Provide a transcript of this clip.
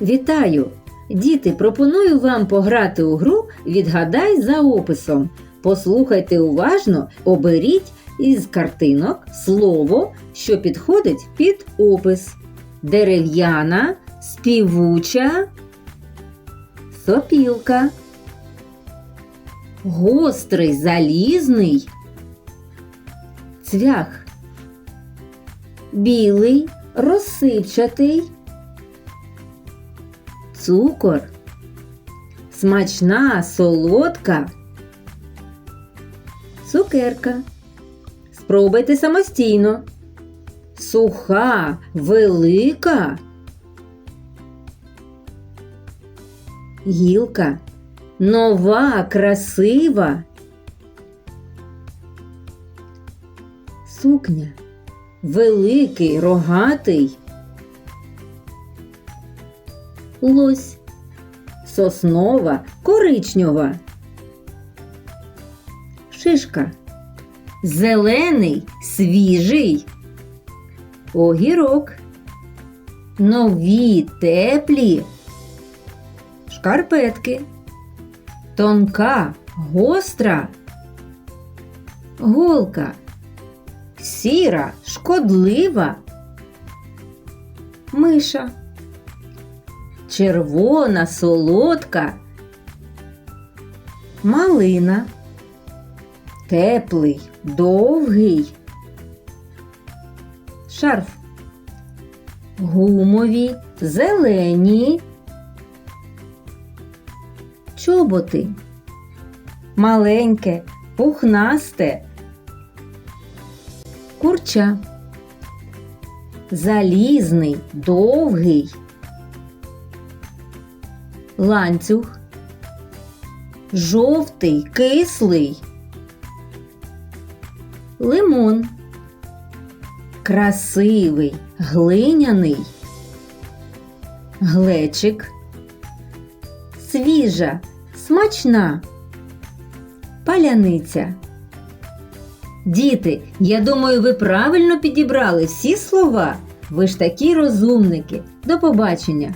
Вітаю! Діти, пропоную вам пограти у гру Відгадай за описом. Послухайте уважно, оберіть із картинок слово, що підходить під опис. Дерев'яна, співуча, сопілка. Гострий, залізний, цвях. Білий, розсипчатий цукор, смачна солодка, цукерка. Спробуйте самостійно. Суха, велика. Гілка. Нова, красива. Сукня. Великий, рогатий. Лось, соснова, коричнева, шишка, зелений, свіжий, огірок, нові, теплі, шкарпетки, тонка, гостра, голка, сіра, шкодлива, миша червона, солодка, малина, теплий, довгий, шарф, гумові, зелені, чоботи, маленьке, пухнасте, курча, залізний, довгий ланцюг, жовтий, кислий, лимон, красивий, глиняний, глечик, свіжа, смачна, паляниця. Діти, я думаю, ви правильно підібрали всі слова. Ви ж такі розумники. До побачення!